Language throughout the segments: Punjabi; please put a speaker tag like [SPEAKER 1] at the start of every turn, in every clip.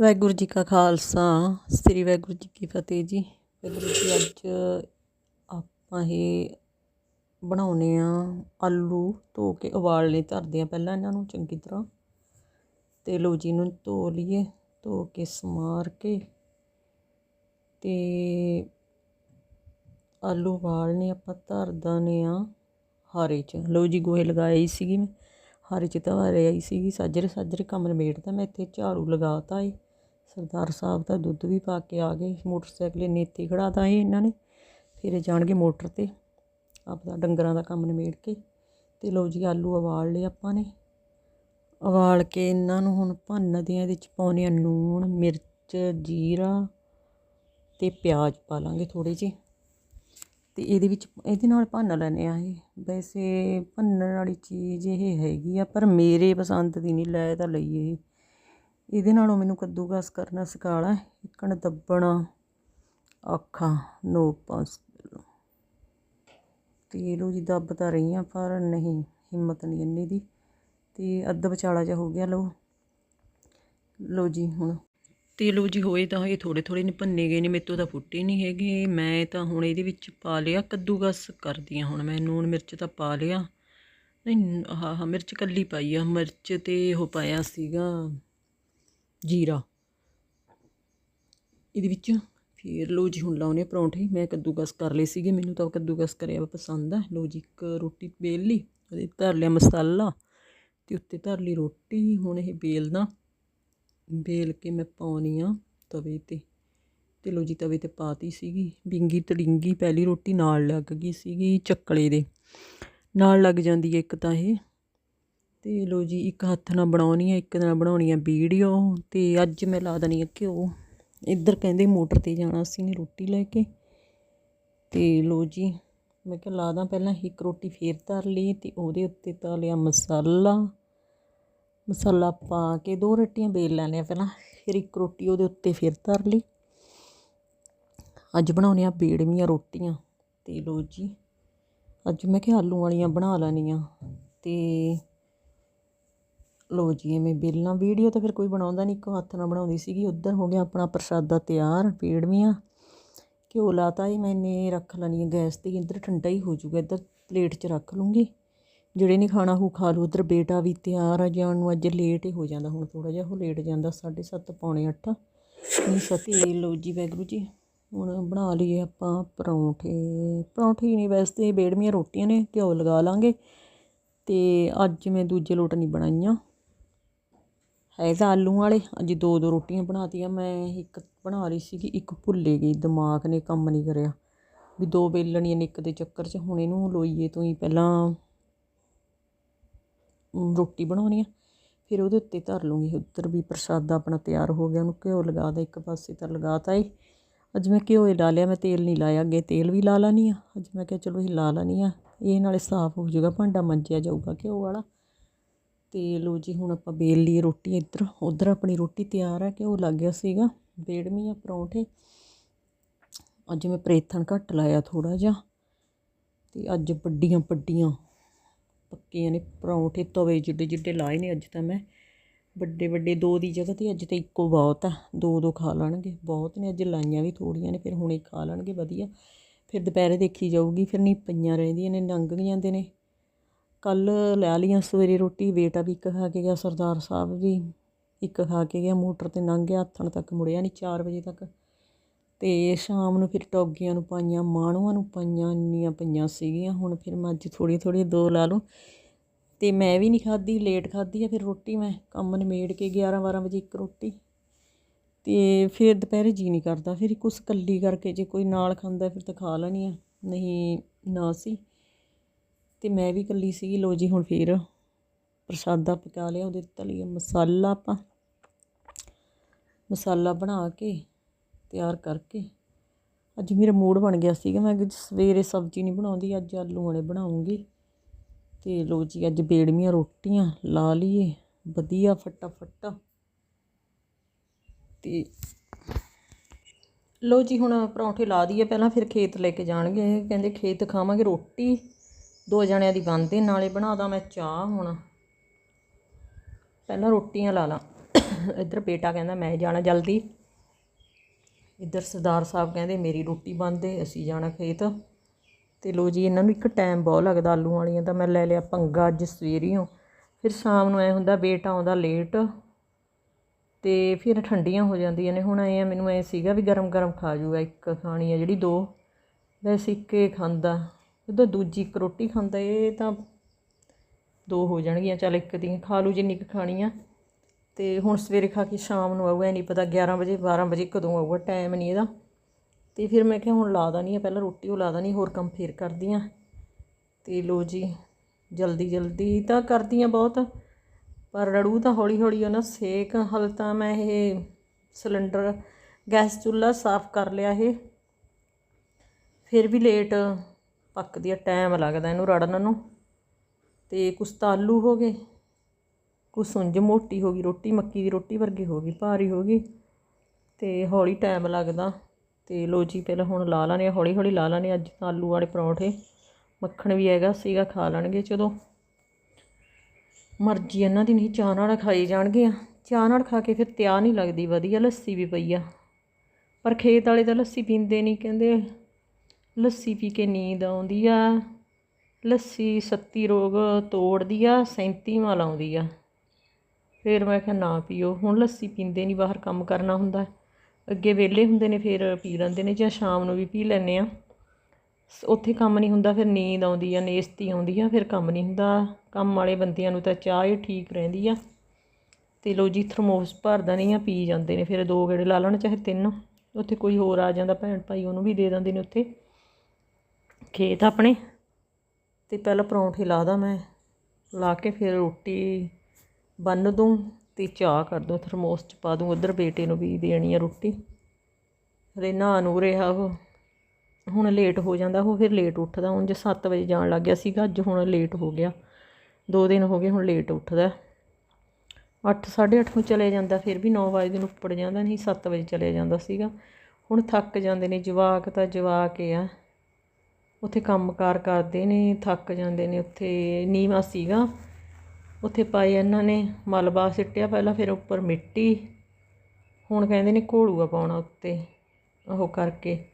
[SPEAKER 1] ਵਾਹਿਗੁਰੂ ਜੀ ਕਾ ਖਾਲਸਾ, ਸ੍ਰੀ ਵਾਹਿਗੁਰੂ ਜੀ ਕੀ ਫਤਿਹ ਜੀ। ਵਾਹਿਗੁਰੂ ਜੀ ਅੱਜ ਆਪਾਂ ਇਹ ਬਣਾਉਨੇ ਆ ਆਲੂ ਧੋ ਕੇ ਉਬਾਲਣੇ, ਧਰਦੇ ਆ ਪਹਿਲਾਂ ਇਹਨਾਂ ਨੂੰ ਚੰਗੀ ਤਰ੍ਹਾਂ। ਤੇ ਲੋ ਜੀ ਨੂੰ ਧੋ ਲਈਏ, ਧੋ ਕੇ ਸਮਾਰ ਕੇ। ਤੇ ਆਲੂ ਉਬਾਲਨੇ ਆਪਾਂ ਧਰ ਦਾਨੇ ਆ ਹਾਰੇ ਚ। ਲੋ ਜੀ, ਗੋਹੇ ਲਗਾਏ ਹੀ ਸੀਗੀ ਮੈਂ। ਹਾਰੇ ਚ ਤਾਂ ਆਈ ਸੀਗੀ ਸਾਜਰੇ ਸਾਜਰੇ ਕੰਮ ਨਿਬੇੜਦਾ ਮੈਂ, ਇੱਥੇ ਝਾੜੂ ਲਗਾਤਾ ਏ। ਸਰਦਾਰ ਸਾਹਿਬ ਦਾ ਦੁੱਧ ਵੀ ਪਾ ਕੇ ਆ ਗਏ, ਮੋਟਰਸਾਈਕਲ ਇੰਨੇ ਇੱਥੇ ਖੜਾਤਾ ਏ ਇਹਨਾਂ ਨੇ, ਫਿਰ ਜਾਣਗੇ ਮੋਟਰ ਤੇ, ਆਪਦਾ ਡੰਗਰਾਂ ਦਾ ਕੰਮ ਨਿਬੇੜ ਕੇ, ਤੇ ਲਓ ਜੀ ਆਲੂ ਉਬਾਲ ਲਏ ਆਪਾਂ ਨੇ, ਉਬਾਲ ਕੇ ਇਹਨਾਂ ਨੂੰ ਹੁਣ ਭੰਨਦੇ ਆ ਇਹਦੇ ਚ ਪਾਉਣੇ ਆ ਨੂਣ ਮਿਰਚ, ਜੀਰਾ ਤੇ ਪਿਆਜ਼ ਪਾ ਲਾਂਗੇ ਥੋੜੇ ਜਿਹੇ, ਤੇ ਇਹਦੇ ਵਿੱਚ, ਇਹਦੇ ਨਾਲ ਭੰਨ ਲੈਣੇ ਆ ਇਹ, ਵੈਸੇ ਭੰਨਣ ਵਾਲੀ ਚੀਜ਼ ਇਹ ਹੈਗੀ ਆ, ਪਰ ਮੇਰੇ ਪਸੰਦ ਦੀ ਨਹੀਂ, ਲੈ ਤਾਂ ਲਈ ਇਹਦੇ ਨਾਲੋਂ ਮੈਨੂੰ ਕੱਦੂਕਸ ਕਰਨਾ ਸਿਖਾਲਾ। ਇੱਕਣ ਦੱਬਣਾ, ਅੱਖਾਂ, ਨੋਪਾਂ ਤੇ ਲੋ ਜੀ ਦੱਬ ਤਾਂ ਰਹੀ ਆ, ਪਰ ਨਹੀਂ, ਹਿੰਮਤ ਨਹੀਂ ਇੰਨੀ ਦੀ। ਤੇ ਅੱਧ ਵਿਚਾਲਾ ਜਿਹਾ ਹੋ ਗਿਆ ਲੋ। ਲੋ ਜੀ ਹੁਣ। ਤੇ ਲੋ ਜੀ ਹੋਏ ਤਾਂ ਇਹ ਥੋੜੇ ਥੋੜੇ ਨੇ ਭੰਨੇ ਗਏ ਨੇ, ਮੇਰੇ ਤੋਂ ਤਾਂ ਫੁੱਟੇ ਨਹੀਂ ਹੈਗੇ। ਮੈਂ ਤਾਂ ਹੁਣ ਇਹਦੇ ਵਿੱਚ ਪਾ ਲਿਆ ਕੱਦੂਕਸ ਕਰਦੀ ਆ ਹੁਣ ਮੈਂ। ਨੂਣ ਮਿਰਚ ਤਾਂ ਪਾ ਲਿਆ। ਨਹੀਂ ਹਾਂ ਹਾਂ ਮਿਰਚ ਕੱਲੀ ਪਾਈ ਆ। ਮਿਰਚ ਤੇ ਉਹ ਪਾਇਆ ਸੀਗਾ। ਜੀਰਾ। ਇਹਦੇ ਵਿੱਚ ਫਿਰ ਲੋ ਜੀ ਹੁਣ ਲਾਉਨੇ ਪਰੌਂਠੇ। ਮੈਂ ਕੱਦੂਕਸ ਕਰ ਲਏ ਸੀਗੇ, ਮੈਨੂੰ ਤਾਂ ਕੱਦੂਕਸ ਕਰਿਆ ਵਾ ਪਸੰਦ ਆ। ਲੋ ਜੀ ਇੱਕ ਰੋਟੀ ਬੇਲ ਲਈ ਉਹਦੇ ਧਰ ਲਿਆ ਮਸਾਲਾ ਤੇ ਉੱਤੇ ਧਰ ਲਈ ਰੋਟੀ। ਹੁਣ ਇਹ ਬੇਲਦਾ ਬੇਲ ਕੇ ਮੈਂ ਪਾਉਣੀ ਆ ਤਵੇ ਤੇ। ਤੇ ਲੋ ਜੀ ਤਵੇ ਤੇ ਪਾਤੀ ਸੀਗੀ ਬਿੰਗੀ ਤੜਿੰਗੀ। ਪਹਿਲੀ ਰੋਟੀ ਨਾਲ ਲੱਗ ਗਈ ਸੀਗੀ ਚੱਕਲੇ ਦੇ। ਨਾਲ ਲੱਗ ਜਾਂਦੀ ਹੈ ਇੱਕ ਤਾਂ ਇਹ। ਤੇ ਲੋ ਜੀ, ਇੱਕ ਹੱਥ ਨਾਲ ਬਣਾਉਣੀ ਹੈ ਇੱਕ ਨਾਲ ਬਣਾਉਣੀ ਹੈ ਵੀਡੀਓ। ਤੇ ਅੱਜ ਮੈਂ ਲਾ ਦਣੀ ਹੈ ਘਿਓ। ਇੱਧਰ ਕਹਿੰਦੇ ਮੋਟਰ ਤੇ ਜਾਣਾ ਸੀ ਨੇ ਰੋਟੀ ਲੈ ਕੇ। ਤੇ ਲੋ ਜੀ, ਮੈਂ ਕਿਹਾ ਲਾ ਦਾਂ ਪਹਿਲਾਂ ਇੱਕ ਰੋਟੀ ਫੇਰ ਧਰ ਲਈ ਤੇ ਉਹਦੇ ਉੱਤੇ ਤਾਂ ਲਿਆ ਮਸਾਲਾ। ਮਸਾਲਾ ਪਾ ਕੇ ਦੋ ਰੋਟੀਆਂ ਬੇਲ ਲੈਣੇ ਆ ਪਹਿਲਾਂ, ਫਿਰ ਇੱਕ ਰੋਟੀ ਉਹਦੇ ਉੱਤੇ ਫਿਰ ਧਰ ਲਈ। ਅੱਜ ਬਣਾਉਣੇ ਆ ਬੇੜਵੀਆਂ ਰੋਟੀਆਂ। ਤੇ ਲੋ ਜੀ, ਅੱਜ ਮੈਂ ਕਿਹਾ ਆਲੂ ਵਾਲੀਆਂ ਬਣਾ ਲੈਣੀਆਂ। ਤੇ ਲੋ ਜੀ, ਐਵੇਂ ਬੇਲਣਾ ਵੀਡੀਓ ਤਾਂ ਫਿਰ ਕੋਈ ਬਣਾਉਂਦਾ ਨਹੀਂ, ਇੱਕੋ ਹੱਥ ਨਾਲ ਬਣਾਉਂਦੀ ਸੀਗੀ, ਉੱਧਰ ਹੋ ਗਿਆ ਆਪਣਾ ਪ੍ਰਸ਼ਾਦਾ ਤਿਆਰ ਬੇੜਵੀਆਂ ਘਿਓ ਲਾਤਾ ਹੀ ਮੈਨੇ, ਰੱਖ ਲੈਣੀ ਹੈ ਗੈਸ ਤੇ, ਇੱਧਰ ਠੰਡਾ ਹੀ ਹੋ ਜਾਊਗਾ, ਇੱਧਰ ਪਲੇਟ 'ਚ ਰੱਖ ਲੂੰਗੀ। ਜਿਹੜੇ ਨੇ ਖਾਣਾ ਉਹ ਖਾ ਲਓ, ਉਧਰ ਬੇਟਾ ਵੀ ਤਿਆਰ ਆ, ਜਾਣ ਨੂੰ ਅੱਜ ਲੇਟ ਹੀ ਹੋ ਜਾਂਦਾ, ਹੁਣ ਥੋੜਾ ਜਿਹਾ ਉਹ ਲੇਟ ਜਾਂਦਾ 7:30 ਪੌਣੇ 8 ਨਹੀਂ ਸਤੀ ਲੋ ਜੀ ਵੈਗਰੂ ਜੀ, ਹੁਣ ਬਣਾ ਲਈਏ ਆਪਾਂ ਪਰੌਂਠੇ। ਪਰੌਂਠੇ ਨਹੀਂ ਵੈਸੇ ਬੇੜਮੀਆਂ ਰੋਟੀਆਂ ਨੇ, ਘਿਓ ਲਗਾ ਲਾਂਗੇ। ਤੇ ਅੱਜ ਮੈਂ ਦੂਜੇ ਲੋਟ ਨਹੀਂ ਬਣਾਈਆਂ। ਹੈ ਤਾਂ ਆਲੂ ਵਾਲੇ, ਅੱਜ ਦੋ ਦੋ ਰੋਟੀਆਂ ਬਣਾਤੀਆਂ, ਮੈਂ ਇੱਕ ਬਣਾ ਰਹੀ ਸੀਗੀ, ਇੱਕ ਭੁੱਲੇ ਗਈ, ਦਿਮਾਗ ਨੇ ਕੰਮ ਨਹੀਂ ਕਰਿਆ। ਵੀ ਦੋ ਵੇਲਣੀਆਂ ਨੇ ਇੱਕ ਦੇ ਚੱਕਰ 'ਚ, ਹੁਣ ਇਹਨੂੰ ਲੋਈਏ ਤੋਂ ਹੀ ਪਹਿਲਾਂ ਰੋਟੀ ਬਣਾਉਣੀ ਆ, ਫਿਰ ਉਹਦੇ ਉੱਤੇ ਧਰ ਲੂੰਗੀ, ਉੱਧਰ ਵੀ ਪ੍ਰਸ਼ਾਦਾ ਆਪਣਾ ਤਿਆਰ ਹੋ ਗਿਆ, ਉਹਨੂੰ ਘਿਓ ਲਗਾ ਦਾ, ਇੱਕ ਪਾਸੇ ਤਾਂ ਲਗਾਤਾ ਏ। ਅੱਜ ਮੈਂ ਘਿਓ ਹੀ ਲਾ ਲਿਆ, ਮੈਂ ਤੇਲ ਨਹੀਂ ਲਾਇਆ, ਅੱਗੇ ਤੇਲ ਵੀ ਲਾ ਲਾਣੀ ਆ। ਅੱਜ ਮੈਂ ਕਿਹਾ ਚਲੋ ਇਹ ਲਾ ਲਾਣੀ ਆ, ਇਹ ਨਾਲੇ ਸਾਫ਼ ਹੋ ਜਾਊਗਾ ਭਾਂਡਾ ਮੰਜਿਆ ਜਾਊਗਾ ਘਿਓ ਵਾਲਾ। ਤੇ ਲੋ ਜੀ, ਹੁਣ ਆਪਾਂ ਬੇਲ ਲਈ ਰੋਟੀ ਇੱਧਰ। ਉੱਧਰ ਆਪਣੀ ਰੋਟੀ ਤਿਆਰ ਹੈ ਉਹ ਲੱਗ ਗਿਆ ਸੀਗਾ ਬੇੜਮੀ ਆ ਪਰੌਂਠੇ। ਅੱਜ ਮੈਂ ਪ੍ਰੇਥਣ ਘੱਟ ਲਾਇਆ ਥੋੜਾ ਜਿਹਾ। ਤੇ ਅੱਜ ਵੱਡੀਆਂ ਵੱਡੀਆਂ ਪੱਕੀਆਂ ਨੇ ਪਰੌਂਠੇ, ਤਵੇ ਜਿੱਡੇ ਜਿੱਡੇ ਲਾਏ ਨੇ ਅੱਜ ਤਾਂ ਮੈਂ। ਵੱਡੇ ਵੱਡੇ ਦੋ ਦੀ ਜਗ੍ਹਾ ਤੇ ਅੱਜ ਤਾਂ ਇੱਕੋ ਬਹੁਤ ਆ। ਦੋ ਦੋ ਖਾ ਲੈਣਗੇ। ਬਹੁਤ ਨੇ, ਅੱਜ ਲਾਈਆਂ ਵੀ ਥੋੜੀਆਂ ਨੇ, ਫਿਰ ਹੁਣੇ ਖਾ ਲੈਣਗੇ, ਵਧੀਆ। ਫਿਰ ਦੁਪਹਿਰੇ ਦੇਖੀ ਜਾਊਗੀ, ਫਿਰ ਨਹੀਂ ਪਈਆਂ ਰਹਿੰਦੀਆਂ ਨੇ, ਲੰਘ ਜਾਂਦੇ ਨੇ। ਕੱਲ ਲੈ ਲਈਆਂ ਸਵੇਰੇ ਰੋਟੀ ਬੇਟਾ ਵੀ ਇੱਕ ਖਾ ਕੇ ਗਿਆ ਸਰਦਾਰ ਸਾਹਿਬ ਵੀ, ਇੱਕ ਖਾ ਕੇ ਗਿਆ, ਮੋਟਰ ਤੇ ਲੰਘ ਗਿਆ ਹੱਥਣ ਤੱਕ ਮੁੜਿਆ ਨਹੀਂ 4 ਵਜੇ ਤੱਕ। ਤੇ ਸ਼ਾਮ ਨੂੰ ਫਿਰ ਟੌਗੀਆਂ ਨੂੰ ਪਾਈਆਂ, ਮਾਣੂਆਂ ਨੂੰ ਪਾਈਆਂ, ਇੰਨੀਆਂ ਪਈਆਂ ਸੀਗੀਆਂ, ਹੁਣ ਫਿਰ ਮੈਂ ਅੱਜ ਥੋੜੀ ਥੋੜੀ ਦੋ ਲਾ ਲਓ ਤੇ ਮੈਂ ਵੀ ਨਹੀਂ ਖਾਧੀ, ਲੇਟ ਖਾਧੀ ਆ ਫਿਰ ਰੋਟੀ ਮੈਂ, ਕੰਮ ਨਿਮੇੜ ਕੇ 11 12 ਵਜੇ ਇੱਕ ਰੋਟੀ। ਤੇ ਫਿਰ ਦੁਪਹਿਰੇ ਜੀ ਨਹੀਂ ਕਰਦਾ, ਫਿਰ ਕੁਛ ਕੱਲੀ ਕਰਕੇ ਜੇ ਕੋਈ ਨਾਲ ਖਾਂਦਾ ਫਿਰ ਤਾਂ ਖਾ ਲੈਣੀ ਆ, ਨਹੀਂ ਨਾ ਸੀ। ਤੇ ਮੈਂ ਵੀ ਇਕੱਲੀ ਸੀਗੀ। ਲੋ ਜੀ, ਹੁਣ ਫਿਰ ਪ੍ਰਸ਼ਾਦਾ ਪਕਾ ਲਿਆ, ਉਹਦੇ ਤਲੀ ਮਸਾਲਾ ਆਪਾਂ। ਮਸਾਲਾ ਬਣਾ ਕੇ ਤਿਆਰ ਕਰਕੇ। ਅੱਜ ਮੇਰਾ ਮੂਡ ਬਣ ਗਿਆ ਸੀਗਾ। ਮੈਂ ਕਿ ਸਵੇਰੇ ਸਬਜ਼ੀ ਨਹੀਂ ਬਣਾਉਂਦੀ, ਅੱਜ ਆਲੂ ਵਾਲੇ ਬਣਾਉਂਗੀ। ਤੇ ਲੋ ਜੀ, ਅੱਜ ਬੇੜਮੀਆਂ ਰੋਟੀਆਂ ਲਾ ਲਈਏ। ਵਧੀਆ ਫਟਾਫਟ। ਤੇ ਲੋ ਜੀ, ਹੁਣ ਪਰੌਂਠੇ ਲਾ ਦਈਏ। ਪਹਿਲਾਂ ਫਿਰ ਖੇਤ ਲੈ ਕੇ ਜਾਣਗੇ। ਕਹਿੰਦੇ ਖੇਤ ਖਾਵਾਂਗੇ ਰੋਟੀ। ਦੋ ਜਣਿਆਂ ਦੀ ਬਣਦੇ, ਨਾਲੇ ਬਣਾਦਾ ਮੈਂ ਚਾਹ ਹੁਣ। ਪਹਿਲਾਂ ਰੋਟੀਆਂ ਲਾ ਲਾਂ। ਇੱਧਰ ਬੇਟਾ ਕਹਿੰਦਾ, ਮੈਂ ਜਾਣਾ ਜਲਦੀ। ਇੱਧਰ ਸਰਦਾਰ ਸਾਹਿਬ ਕਹਿੰਦੇ, ਮੇਰੀ ਰੋਟੀ ਬੰਦੇ ਅਸੀਂ ਜਾਣਾ ਖੇਤ। ਤੇ ਲੋ ਜੀ, ਇਹਨਾਂ ਨੂੰ ਇੱਕ ਟਾਈਮ ਬਹੁਤ ਲੱਗਦਾ ਆਲੂ ਵਾਲੀਆਂ ਤਾਂ ਮੈਂ ਲੈ ਲਿਆ ਪੰਗਾ, ਅੱਜ ਸਵੇਰੀਓ ਫਿਰ ਸ਼ਾਮ ਨੂੰ ਐ ਹੁੰਦਾ, ਬੇਟਾ ਆਉਂਦਾ ਲੇਟ ਤੇ ਫਿਰ ਠੰਡੀਆਂ ਹੋ ਜਾਂਦੀਆਂ ਨੇ। ਹੁਣ ਐ ਮੈਨੂੰ ਐ ਸੀਗਾ ਵੀ ਗਰਮ ਗਰਮ ਖਾ ਜੂਗਾ ਇੱਕ ਖਾਣੀ ਆ ਜਿਹੜੀ ਦੋ। ਵੈਸੇ ਇੱਕੇ ਖਾਂਦਾ। ਜਦੋਂ ਦੂਜੀ ਇੱਕ ਰੋਟੀ ਖਾਂਦਾ ਇਹ ਤਾਂ ਦੋ ਹੋ ਜਾਣਗੀਆਂ। ਚੱਲ ਇੱਕ ਦੀ ਖਾ ਲੂ ਜਿੰਨੀ ਕੁ ਖਾਣੀ ਆ। ਤੇ ਹੁਣ ਸਵੇਰੇ ਖਾ ਕੇ ਸ਼ਾਮ ਨੂੰ ਆਊਗਾ ਨਹੀਂ ਪਤਾ 11 ਵਜੇ 12 ਵਜੇ ਕਦੋਂ ਆਊਗਾ ਟਾਈਮ ਨਹੀਂ ਇਹਦਾ। ਤੇ ਫਿਰ ਮੈਂ ਕਿਹਾ ਹੁਣ ਲਾ ਦਾਨੀ ਆ, ਪਹਿਲਾਂ ਰੋਟੀ ਉਹ ਲਾ ਦਾਨੀ, ਹੋਰ ਕੰਮ ਫੇਰ ਕਰਦੀ ਆ। ਤੇ ਲੋ ਜੀ, ਜਲਦੀ ਜਲਦੀ ਤਾਂ ਕਰਦੀ ਆ ਬਹੁਤ, ਪਰ ਰੜੂ ਤਾਂ ਹੌਲੀ ਹੌਲੀ ਉਹ ਨਾ, ਸੇਕ, ਹਲ ਤਾਂ ਮੈਂ ਇਹ ਸਿਲੰਡਰ, ਗੈਸ ਚੁੱਲ੍ਹਾ ਸਾਫ਼ ਕਰ ਲਿਆ ਇਹ। ਫਿਰ ਵੀ ਲੇਟ ਪੱਕਦੀ ਆ ਟਾਈਮ ਲੱਗਦਾ ਇਹਨੂੰ ਰੜਨ ਨੂੰ। ਤੇ ਕੁਛ ਤਾਂ ਆਲੂ ਹੋ ਗਏ, ਕੁਛ ਸੁੰਜ ਮੋਟੀ ਹੋ ਗਈ, ਰੋਟੀ ਮੱਕੀ ਦੀ ਰੋਟੀ ਵਰਗੀ ਹੋ ਗਈ, ਭਾਰੀ ਹੋ ਗਈ। ਤੇ ਹੌਲੀ ਟਾਈਮ ਲੱਗਦਾ। ਤੇ ਲੋ ਜੀ, ਪਹਿਲਾਂ ਹੁਣ ਲਾ ਲਾਣੇ ਹੌਲੀ ਹੌਲੀ ਲਾ ਲਾਣੇ ਅੱਜ ਤਾਂ ਆਲੂ ਵਾਲੇ ਪਰੌਂਠੇ, ਮੱਖਣ ਵੀ ਹੈਗਾ, ਸੀਗਾ ਖਾ ਲੈਣਗੇ ਚਲੋ ਮਰਜ਼ੀ ਇਹਨਾਂ ਦੀ ਨਹੀਂ, ਚਾਹ ਨਾਲ ਖਾਈ ਜਾਣਗੇ ਆ। ਚਾਹ ਨਾਲ ਖਾ ਕੇ ਫਿਰ ਤਿਆਰ ਨਹੀਂ ਲੱਗਦੀ, ਵਧੀਆ ਲੱਸੀ ਵੀ ਪਈ ਆ। ਪਰ ਖੇਤ ਵਾਲੇ ਤਾਂ ਲੱਸੀ ਪੀਂਦੇ ਨਹੀਂ, ਕਹਿੰਦੇ ਲੱਸੀ ਪੀ ਕੇ ਨੀਂਦ ਆਉਂਦੀ ਆ। ਲੱਸੀ ਸੱਤੀ ਰੋਗ ਤੋੜਦੀ ਆ 37ਵਾਂ ਲਾਉਂਦੀ ਆ। ਫਿਰ ਮੈਂ ਕਿਹਾ, ਨਾ ਪੀਓ, ਹੁਣ ਲੱਸੀ ਪੀਂਦੇ ਨਹੀਂ ਬਾਹਰ ਕੰਮ ਕਰਨਾ ਹੁੰਦਾ। ਅੱਗੇ ਵਿਹਲੇ ਹੁੰਦੇ ਨੇ, ਫਿਰ ਪੀ ਲੈਂਦੇ ਨੇ ਜਾਂ ਸ਼ਾਮ ਨੂੰ ਵੀ ਪੀ ਲੈਂਦੇ ਆ। ਸ- ਉੱਥੇ ਕੰਮ ਨਹੀਂ ਹੁੰਦਾ, ਫਿਰ ਨੀਂਦ ਆਉਂਦੀ ਆ, ਨੇਸਤੀ ਆਉਂਦੀ ਆ, ਫਿਰ ਕੰਮ ਨਹੀਂ ਹੁੰਦਾ। ਕੰਮ ਵਾਲੇ ਬੰਦਿਆਂ ਨੂੰ ਤਾਂ ਚਾਹ ਹੀ ਠੀਕ ਰਹਿੰਦੀ ਆ। ਤੇ ਲੋ ਜੀ, ਥਰਮੋਸ ਭਰਦਾ ਨਹੀਂ ਆ, ਪੀ ਜਾਂਦੇ ਨੇ, ਫਿਰ ਦੋ ਗੇੜੇ ਲਾ ਲੈਣ, ਚਾਹੇ ਤਿੰਨ। ਉੱਥੇ ਕੋਈ ਹੋਰ ਆ ਜਾਂਦਾ, ਭੈਣ ਭਾਈ ਉਹਨੂੰ ਵੀ ਦੇ ਦਿੰਦੇ ਨੇ ਉੱਥੇ। ਖੇਤ ਆਪਣੇ ਤੇ ਪਹਿਲਾਂ ਪਰੌਂਠੇ ਲਾ ਦਾਂ ਮੈਂ, ਲਾ ਕੇ ਫਿਰ ਰੋਟੀ ਬੰਨ ਦੂੰ ਤੇ ਚਾਹ ਕਰ ਦੂੰ, ਥਰਮੋਸ ਚ ਪਾ ਦੂੰ, ਉਧਰ ਬੇਟੇ ਨੂੰ ਵੀ ਦੇਣੀ ਆ ਰੋਟੀ। ਹਲੇ ਨਹਾ ਨੂੰ ਰਿਹਾ ਉਹ, ਹੁਣ ਲੇਟ ਹੋ ਜਾਂਦਾ, ਉਹ ਫਿਰ ਲੇਟ ਉੱਠਦਾ ਹੁਣ ਜੇ 7 ਵਜੇ ਜਾਣ ਲੱਗ ਗਿਆ ਸੀਗਾ, ਅੱਜ ਹੁਣ ਲੇਟ ਹੋ ਗਿਆ। ਦੋ ਦਿਨ ਹੋ ਗਏ ਹੁਣ ਲੇਟ ਉੱਠਦਾ। 8 8:30 ਨੂੰ ਚਲੇ ਜਾਂਦਾ, ਫਿਰ ਵੀ 9 ਵਜੇ ਨੂੰ ਉੱਪੜ ਜਾਂਦਾ, ਨਹੀਂ 7 ਵਜੇ ਚਲੇ ਜਾਂਦਾ ਸੀਗਾ। ਹੁਣ ਥੱਕ ਜਾਂਦੇ ਨੇ, ਜਵਾਕ ਤਾਂ ਜਵਾਕ ਹੀ ਆ। ਉੱਥੇ ਕੰਮਕਾਰ ਕਰਦੇ ਨੇ, ਥੱਕ ਜਾਂਦੇ ਨੇ ਉੱਥੇ, ਨੀਵਾਂ ਸੀਗਾ। ਉੱਥੇ ਪਾਏ ਇਹਨਾਂ ਨੇ ਮਲਬਾ ਸਿੱਟਿਆ ਪਹਿਲਾਂ, ਫਿਰ ਉੱਪਰ ਮਿੱਟੀ। ਹੁਣ ਕਹਿੰਦੇ ਨੇ ਘੋਲੂਆ ਪਾਉਣਾ ਉੱਤੇ, ਉਹ ਕਰਕੇ।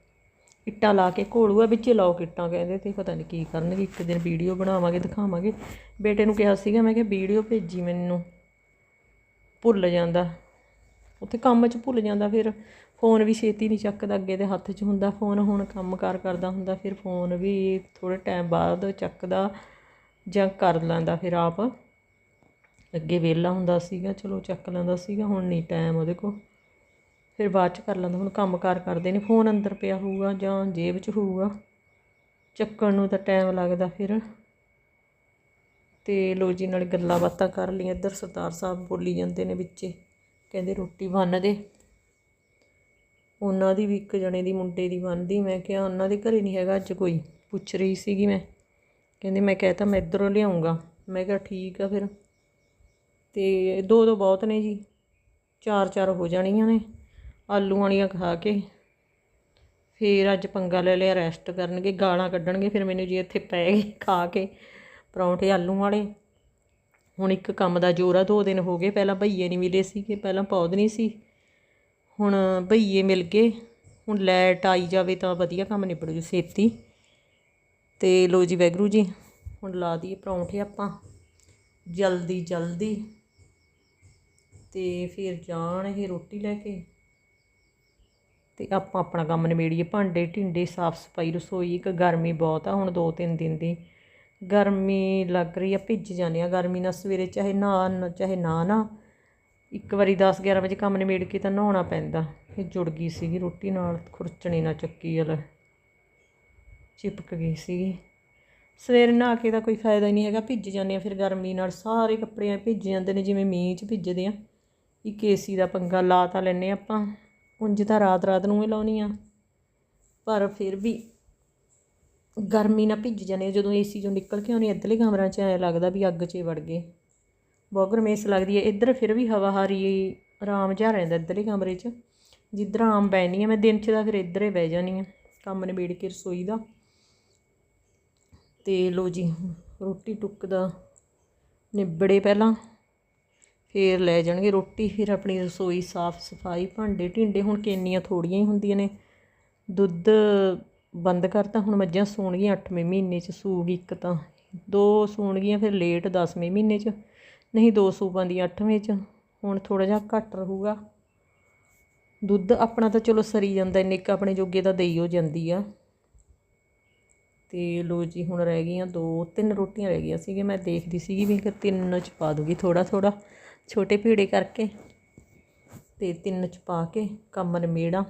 [SPEAKER 1] ਇੱਟਾਂ ਲਾ ਕੇ ਘੋਲੂਆ ਵਿੱਚ ਲਾਓ ਕਿੱਟਾਂ ਕਹਿੰਦੇ ਤੇ, ਪਤਾ ਨਹੀਂ ਕੀ ਕਰਨਗੇ, ਇੱਕ ਦਿਨ ਵੀਡੀਓ ਬਣਾਵਾਂਗੇ, ਦਿਖਾਵਾਂਗੇ। ਬੇਟੇ ਨੂੰ ਕਿਹਾ ਸੀਗਾ, ਮੈਂ ਕਿਹਾ ਵੀਡੀਓ ਭੇਜੀ ਮੈਨੂੰ। ਭੁੱਲ ਜਾਂਦਾ। ਉੱਥੇ ਕੰਮ 'ਚ ਭੁੱਲ ਜਾਂਦਾ ਫਿਰ। ਫੋਨ ਵੀ ਛੇਤੀ ਨਹੀਂ ਚੱਕਦਾ, ਅੱਗੇ ਦੇ ਹੱਥ 'ਚ ਹੁੰਦਾ ਫੋਨ, ਹੁਣ ਕੰਮ ਕਾਰ ਕਰਦਾ ਹੁੰਦਾ, ਫਿਰ ਫੋਨ ਵੀ ਥੋੜ੍ਹੇ ਟਾਈਮ ਬਾਅਦ ਚੱਕਦਾ ਜਾਂ ਕਰ ਲੈਂਦਾ, ਫਿਰ ਆਪ ਅੱਗੇ ਵਿਹਲਾ ਹੁੰਦਾ ਸੀਗਾ, ਚਲੋ ਚੱਕ ਲੈਂਦਾ ਸੀਗਾ, ਹੁਣ ਨਹੀਂ ਟਾਈਮ ਉਹਦੇ ਕੋਲ। ਫਿਰ ਬਾਅਦ 'ਚ ਕਰ ਲੈਂਦਾ, ਹੁਣ ਕੰਮ ਕਾਰ ਕਰਦੇ ਨੇ, ਫੋਨ ਅੰਦਰ ਪਿਆ ਹੋਊਗਾ ਜਾਂ ਜੇਬ 'ਚ ਹੋਊਗਾ, ਚੱਕਣ ਨੂੰ ਤਾਂ ਟਾਈਮ ਲੱਗਦਾ ਫਿਰ। ਤੇ ਲੋ ਜੀ, ਨਾਲ ਗੱਲਾਂ ਬਾਤਾਂ ਕਰ ਲਈਆਂ, ਇੱਧਰ ਸਰਦਾਰ ਸਾਹਿਬ ਬੋਲੀ ਜਾਂਦੇ ਨੇ ਵਿੱਚੇ, ਕਹਿੰਦੇ ਰੋਟੀ ਬੰਨ ਦੇ। ਉਹਨਾਂ ਦੀ ਵੀ ਇੱਕ ਜਣੇ ਦੀ ਮੁੰਡੇ ਦੀ ਬੰਨਦੀ ਮੈਂ ਕਿਹਾ ਉਹਨਾਂ ਦੇ ਘਰੇ ਨਹੀਂ ਹੈਗਾ, ਅੱਜ ਕੋਈ ਪੁੱਛ ਰਹੀ ਸੀਗੀ ਮੈਂ। ਕਹਿੰਦੇ ਮੈਂ ਕਹਿਤਾ ਮੈਂ ਇੱਧਰੋਂ ਲਿਆਉਂਗਾ। ਮੈਂ ਕਿਹਾ ਠੀਕ ਆ ਫਿਰ। ਤੇ ਦੋ ਦੋ ਬਹੁਤ ਨੇ ਜੀ। ਚਾਰ ਚਾਰ ਹੋ ਜਾਣੀਆਂ ਨੇ। ਆਲੂ ਵਾਲੀਆਂ ਖਾ ਕੇ ਫਿਰ ਅੱਜ ਪੰਗਾ ਲੈ ਲਿਆ, ਰੈਸਟ ਕਰਨਗੇ, ਗਾਲਾਂ ਕੱਢਣਗੇ। ਫਿਰ ਮੈਨੂੰ ਜੀ ਇੱਥੇ ਪੈ ਗਏ ਖਾ ਕੇ ਪਰੌਂਠੇ ਆਲੂ ਵਾਲੇ। ਹੁਣ ਇੱਕ ਕੰਮ ਦਾ ਜ਼ੋਰ ਆ ਦੋ ਦਿਨ ਹੋ ਗਏ। ਪਹਿਲਾਂ ਭਈਏ ਨਹੀਂ ਮਿਲੇ ਸੀਗੇ, ਪਹਿਲਾਂ ਪੌਦ ਨਹੀਂ ਸੀ। ਹੁਣ ਬਈਏ ਮਿਲ ਗਏ, ਹੁਣ ਲੈਟ ਆਈ ਜਾਵੇ ਤਾਂ ਵਧੀਆ ਕੰਮ ਨਿਬੜ ਜੂ ਛੇਤੀ। ਤੇ ਲੋ ਜੀ ਵੈਗਰੂ ਜੀ, ਹੁਣ ਲਾ ਦਈਏ ਪਰੌਂਠੇ ਆਪਾਂ, ਜਲਦੀ ਜਲਦੀ। ਤੇ ਫਿਰ ਜਾਣ ਇਹ ਰੋਟੀ ਲੈ ਕੇ। ਤੇ ਆਪਾਂ ਆਪਣਾ ਕੰਮ ਨਿਬੇੜੀਏ, ਭਾਂਡੇ ਢਿੰਡੇ, ਸਾਫ਼ ਸਫ਼ਾਈ, ਰਸੋਈ, ਇੱਕ ਗਰਮੀ ਬਹੁਤ ਆ ਹੁਣ ਦੋ ਤਿੰਨ ਦਿਨ ਦੀ। ਗਰਮੀ ਲੱਗ ਰਹੀ ਆ, ਭਿੱਜ ਜਾਂਦੇ ਆ ਗਰਮੀ ਨਾਲ ਸਵੇਰੇ ਚਾਹੇ ਨਾ ਚਾਹੇ ਨਾ ਨਾ ਇੱਕ ਵਾਰੀ 10 11 ਵਜੇ ਕੰਮ ਨਿਬੇੜ ਕੇ ਤਾਂ ਨਹਾਉਣਾ ਪੈਂਦਾ। ਫਿਰ ਜੁੜ ਗਈ ਸੀਗੀ ਰੋਟੀ ਨਾਲ, ਖੁਰਚਣੀ ਨਾ ਚੱਕੀ ਵਾਲਾ। ਚਿਪਕ ਗਈ ਸੀਗੀ। ਸਵੇਰੇ ਨਹਾ ਕੇ ਤਾਂ ਕੋਈ ਫਾਇਦਾ ਹੀ ਨਹੀਂ ਹੈਗਾ, ਭਿੱਜ ਜਾਂਦੇ ਆ ਫਿਰ ਗਰਮੀ ਨਾਲ। ਸਾਰੇ ਕੱਪੜੇ ਭਿੱਜ ਜਾਂਦੇ ਨੇ, ਜਿਵੇਂ ਮੀਂਹ 'ਚ ਭਿੱਜਦੇ ਆ ਇੱਕ ਏਸੀ ਦਾ ਪੰਗਾ ਲਾ ਤਾਂ ਲੈਨੇ ਆਪਾਂ। ਉਂਝ ਤਾਂ ਰਾਤ ਰਾਤ ਨੂੰ ਹੀ ਲਾਉਣੀ ਆ। ਪਰ ਫਿਰ ਵੀ ਗਰਮੀ ਨਾਲ ਭਿੱਜ ਜਾਂਦੇ ਆ ਜਦੋਂ ਏਸੀ ਚੋਂ ਨਿਕਲ ਕੇ ਆਉਣੀ ਇੱਧਰਲੇ ਕਮਰਿਆਂ 'ਚ ਐਂ ਲੱਗਦਾ ਵੀ ਅੱਗ 'ਚ ਵੜ ਗਏ। ਬਹੁਤ ਗਰਮੇਸ ਲੱਗਦੀ ਹੈ। ਇੱਧਰ ਫਿਰ ਵੀ ਹਵਾ ਹਾਰੀ, ਆਰਾਮ ਜਿਹਾ ਰਹਿੰਦਾ ਇੱਧਰਲੇ ਕਮਰੇ 'ਚ। ਜਿੱਧਰ ਆਮ ਬੈਣੀ ਆ ਮੈਂ ਦਿਨ 'ਚ ਤਾਂ ਫਿਰ ਇੱਧਰ ਹੀ ਬਹਿ ਜਾਣੀ ਆ ਕੰਮ ਨਿਬੇੜ ਕੇ ਰਸੋਈ ਦਾ। ਤੇ ਲੋ ਜੀ, ਰੋਟੀ ਟੁੱਕ ਦਾ ਨਿਬੜੇ ਪਹਿਲਾਂ। ਫੇਰ ਲੈ ਜਾਣਗੇ ਰੋਟੀ, ਫਿਰ ਆਪਣੀ ਰਸੋਈ ਸਾਫ਼ ਸਫ਼ਾਈ, ਭਾਂਡੇ ਢਿੰਡੇ ਹੁਣ ਕਿੰਨੀਆਂ ਥੋੜੀਆਂ ਹੀ ਹੁੰਦੀਆਂ ਨੇ। ਦੁੱਧ ਬੰਦ ਕਰਤਾ ਹੁਣ ਮੱਝਾਂ ਸੂਣਗੀਆਂ 8ਵੇਂ ਮਹੀਨੇ ਚ, ਸੂਗੀ ਇੱਕ ਤਾਂ। ਦੋ ਸੂਣਗੀਆਂ, ਫਿਰ ਲੇਟ 10ਵੇਂ ਮਹੀਨੇ ਚ। ਨਹੀਂ, ਦੋ ਸੂ ਪਾਉਂਦੀਆਂ 8ਵੇਂ ਚ। ਹੁਣ ਥੋੜਾ ਜਿਹਾ ਘੱਟ ਰਹੂਗਾ। ਦੁੱਧ ਆਪਣਾ ਤਾਂ ਚਲੋ ਸਰੀ ਜਾਂਦਾ ਇੰਨੇ ਕੁ ਆਪਣੇ ਜੋਗੇ ਤਾਂ ਦੇਈ ਹੋ ਜਾਂਦੀ ਆ। ਤੇ ਲੋ ਜੀ, ਹੁਣ ਰਹਿ ਗਈਆਂ ਦੋ, ਤਿੰਨ ਰੋਟੀਆਂ ਰਹਿ ਗਈਆਂ ਸੀਗੇ ਮੈਂ ਦੇਖਦੀ ਸੀਗੀ ਵੀ ਕਿ ਤਿੰਨ ਚ ਪਾ ਦੂਗੀ ਥੋੜਾ ਥੋੜਾ ਛੋਟੇ ਭੀੜੇ ਕਰਕੇ। ਤੇ ਤਿੰਨ ਚ ਪਾ ਕੇ ਕੰਮ ਨਿਮੇੜਾ।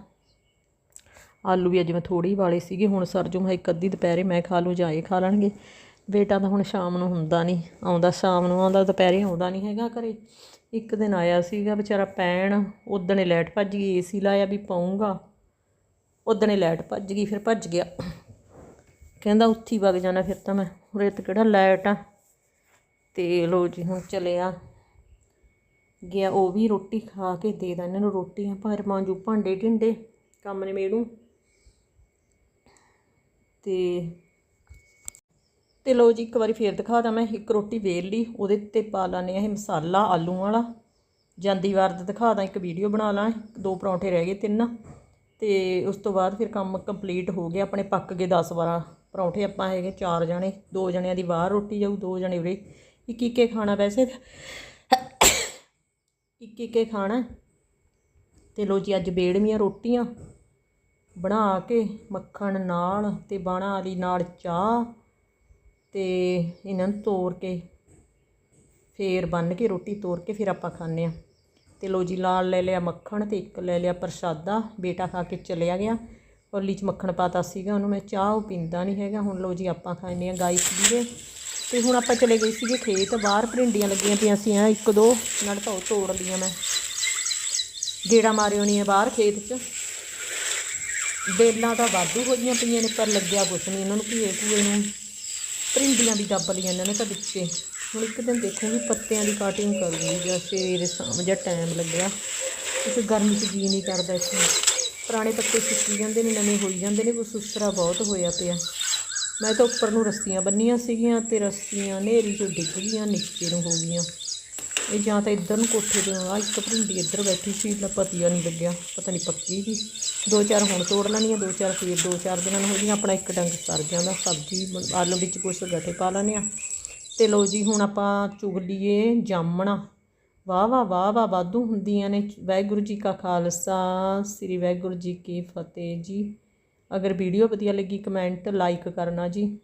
[SPEAKER 1] ਆਲੂ ਵੀ ਅੱਜ ਮੈਂ ਥੋੜੀ ਵਾਲੇ ਸੀਗੇ, ਹੁਣ ਸਰਜੂ ਮੈਂ ਇੱਕ ਅੱਧੀ ਦੁਪਹਿਰੇ ਮੈਂ ਖਾ ਲੂ ਜਾਂ ਖਾ ਲੈਣਗੇ। ਬੇਟਾ ਤਾਂ ਹੁਣ ਸ਼ਾਮ ਨੂੰ ਹੁੰਦਾ ਨਹੀਂ, ਆਉਂਦਾ ਸ਼ਾਮ ਨੂੰ, ਆਉਂਦਾ ਦੁਪਹਿਰੇ ਆਉਂਦਾ ਨਹੀਂ ਹੈਗਾ ਘਰੇ। ਇੱਕ ਦਿਨ ਆਇਆ ਸੀਗਾ ਵਿਚਾਰਾ ਪੈਣ ਉਦਣੇ ਲਾਈਟ ਭੱਜ ਗਈ, ਏਸੀ ਲਾਇਆ ਵੀ ਪਾਉਂਗਾ। ਉਦਣੇ ਲਾਈਟ ਭੱਜ ਗਈ, ਫਿਰ ਭੱਜ ਗਿਆ। ਕਹਿੰਦਾ ਉੱਥੀ ਵਗ ਜਾਣਾ ਫਿਰ ਤਾਂ ਮੈਂ, ਉਰੇ ਤੇ ਕਿਹੜਾ ਲਾਈਟ ਆ। ਤੇ ਲੋ ਜੀ, ਹੁਣ ਚਲਿਆ। ਗਿਆ ਉਹ ਵੀ ਰੋਟੀ ਖਾ ਕੇ, ਦੇ ਦਾਂ ਇਹਨਾਂ ਨੂੰ ਰੋਟੀਆਂ, ਪਰ ਮਾਂਜੂ ਭਾਂਡੇ ਢਿੰਡੇ, ਕੰਮ ਨੇ ਮੇੜੂ ਤੇ ਤੇ ਲੋ ਜੀ, ਇੱਕ ਵਾਰੀ ਫੇਰ ਦਿਖਾ ਦਾਂ ਮੈਂ, ਇੱਕ ਰੋਟੀ ਵੇਲ ਲਈ, ਉਹਦੇ ਉੱਤੇ ਪਾ ਲਾਨੇ ਇਹ ਮਸਾਲਾ, ਆਲੂ ਵਾਲਾ। ਜਾਂਦੀ ਵਾਰ ਦਾ ਦਿਖਾ ਦਾਂ, ਇੱਕ ਵੀਡੀਓ ਬਣਾ ਲਾਂ ਦੋ ਪਰੌਂਠੇ ਰਹਿ ਗਏ ਤਿੰਨ। ਤੇ ਉਸ ਤੋਂ ਬਾਅਦ ਫਿਰ ਕੰਮ ਕੰਪਲੀਟ ਹੋ ਗਿਆ, ਆਪਣੇ ਪੱਕ ਗਏ 10 12 ਪਰੌਂਠੇ ਆਪਾਂ ਹੈਗੇ, ਚਾਰ ਜਣੇ, ਦੋ ਜਣਿਆਂ ਦੀ ਬਾਹਰ ਰੋਟੀ ਜਾਊ, ਦੋ ਜਣੇ ਉਰੇ। ਇੱਕ ਇੱਕੇ ਖਾਣਾ ਵੈਸੇ ਇੱਕ ਇੱਕੇ ਖਾਣਾ। ਤੇ ਲੋ ਜੀ, ਅੱਜ ਬੇੜਵੀਆਂ ਰੋਟੀਆਂ ਬਣਾ ਕੇ, ਮੱਖਣ ਨਾਲ ਤੇ ਬਾਣਾ ਵਾਲੀ ਨਾਲ ਚਾਹ। ਤੇ ਇਹਨਾਂ ਨੂੰ ਤੋੜ ਕੇ ਫੇਰ ਬੰਨ ਕੇ ਰੋਟੀ ਤੋੜ ਕੇ ਫਿਰ ਆਪਾਂ ਖਾਂਦੇ ਆ ਤੇ ਲੋ ਜੀ, ਲਾਲ ਲੈ ਲਿਆ ਮੱਖਣ ਤੇ ਇੱਕ ਲੈ ਲਿਆ ਪ੍ਰਸ਼ਾਦਾ, ਬੇਟਾ ਖਾ ਕੇ ਚਲਿਆ ਗਿਆ। ਕੌਲੀ 'ਚ ਮੱਖਣ ਪਾਤਾ ਸੀਗਾ ਉਹਨੂੰ, ਮੈਂ ਚਾਹ ਉਹ ਪੀਂਦਾ ਨਹੀਂ ਹੈਗਾ। ਹੁਣ ਲੋ ਜੀ, ਆਪਾਂ ਖਾਂਦੇ ਆ ਗਾਈ ਸੀਗੇ ਤੇ ਹੁਣ ਆਪਾਂ ਚਲੇ ਗਏ ਸੀਗੇ ਖੇਤ, ਬਾਹਰ ਭਰਿੰਡੀਆਂ ਲੱਗੀਆਂ ਪਈਆਂ ਸੀ ਆ ਇੱਕ ਦੋ, ਨਾਲ ਤਾਂ ਉਹ ਤੋੜ ਲੀਆਂ ਮੈਂ। ਗੇੜਾ ਮਾਰੇ ਹੋਣੀ ਆ ਬਾਹਰ ਖੇਤ 'ਚ। ਬੇਲਾਂ ਤਾਂ ਵਾਧੂ ਹੋਈਆਂ ਪਈਆਂ ਨੇ, ਪਰ ਲੱਗਿਆ ਕੁਛ ਨਹੀਂ ਇਹਨਾਂ ਨੂੰ ਭੀਏ ਭੂਏ ਨੂੰ। ਭਰਿੰਡੀਆਂ ਵੀ ਦੱਬ ਲਈਆਂ ਇਹਨਾਂ ਨੇ ਤਾਂ ਵਿੱਚੇ। ਹੁਣ ਇੱਕ ਦਿਨ ਦੇਖੂੰਗੀ ਪੱਤਿਆਂ ਦੀ ਕਾਟਿੰਗ ਕਰੂੰਗੀ ਜਾਂ ਸਵੇਰੇ ਸ਼ਾਮ ਜਾਂ ਟਾਈਮ ਲੱਗਿਆ। ਕਿਉਂਕਿ ਗਰਮੀ 'ਚ ਜੀ ਨਹੀਂ ਕਰਦਾ ਇੱਥੇ। ਪੁਰਾਣੇ ਪੱਤੇ ਸੁੱਕੀ ਜਾਂਦੇ ਨੇ, ਨਵੇਂ ਹੋਈ ਜਾਂਦੇ ਨੇ ਕੋਈ ਸੁਸਰਾ ਬਹੁਤ ਹੋਇਆ ਪਿਆ। ਮੈਂ ਤਾਂ ਉੱਪਰ ਨੂੰ ਰੱਸੀਆਂ ਬੰਨੀਆਂ ਸੀਗੀਆਂ ਤੇ ਰੱਸੀਆਂ ਨੇਰੀ 'ਚੋਂ ਡਿੱਗ ਗਈਆਂ, ਨੀਚੇ ਨੂੰ ਹੋ ਗਈਆਂ। ਇਹ ਜਾਂ ਤਾਂ ਇੱਧਰ ਨੂੰ ਕੋਠੇ ਤੇ ਆ, ਇੱਕ ਭਿੰਡੀ ਇੱਧਰ ਬੈਠੀ ਸੀ ਤਾਂ ਪਤੀਆ ਨਹੀਂ ਲੱਗਿਆ, ਪਤਾ ਨਹੀਂ ਪੱਕੀ ਸੀ। ਦੋ ਚਾਰ ਹੁਣ ਤੋੜ ਲੈਣੀਆਂ, ਦੋ ਚਾਰ ਫੇਰ ਦੋ ਚਾਰ ਦਿਨਾਂ ਨੂੰ ਹੋ ਗਈਆਂ, ਆਪਣਾ ਇੱਕ ਡੰਗ ਸਰ ਜਾਂਦਾ ਸਬਜ਼ੀ ਆਲੂ ਵਿੱਚ ਕੁਛ ਗੱਠੇ ਪਾ ਲੈਣੇ ਆ ਤੇ ਲੋ ਜੀ, ਹੁਣ ਆਪਾਂ ਚੁਗ ਲਈਏ ਜਾਮਣਾ। ਵਾਹ ਵਾਹ ਵਾਹ ਵਾਹ, ਵਾਧੂ ਹੁੰਦੀਆਂ ਨੇ। ਵਾਹਿਗੁਰੂ ਜੀ ਕਾ ਖਾਲਸਾ, ਸ੍ਰੀ ਵਾਹਿਗੁਰੂ ਜੀ ਕੀ ਫਤਿਹ ਜੀ। ਅਗਰ ਵੀਡੀਓ ਵਧੀਆ ਲੱਗੀ, ਕਮੈਂਟ, ਲਾਈਕ ਕਰਨਾ ਜੀ।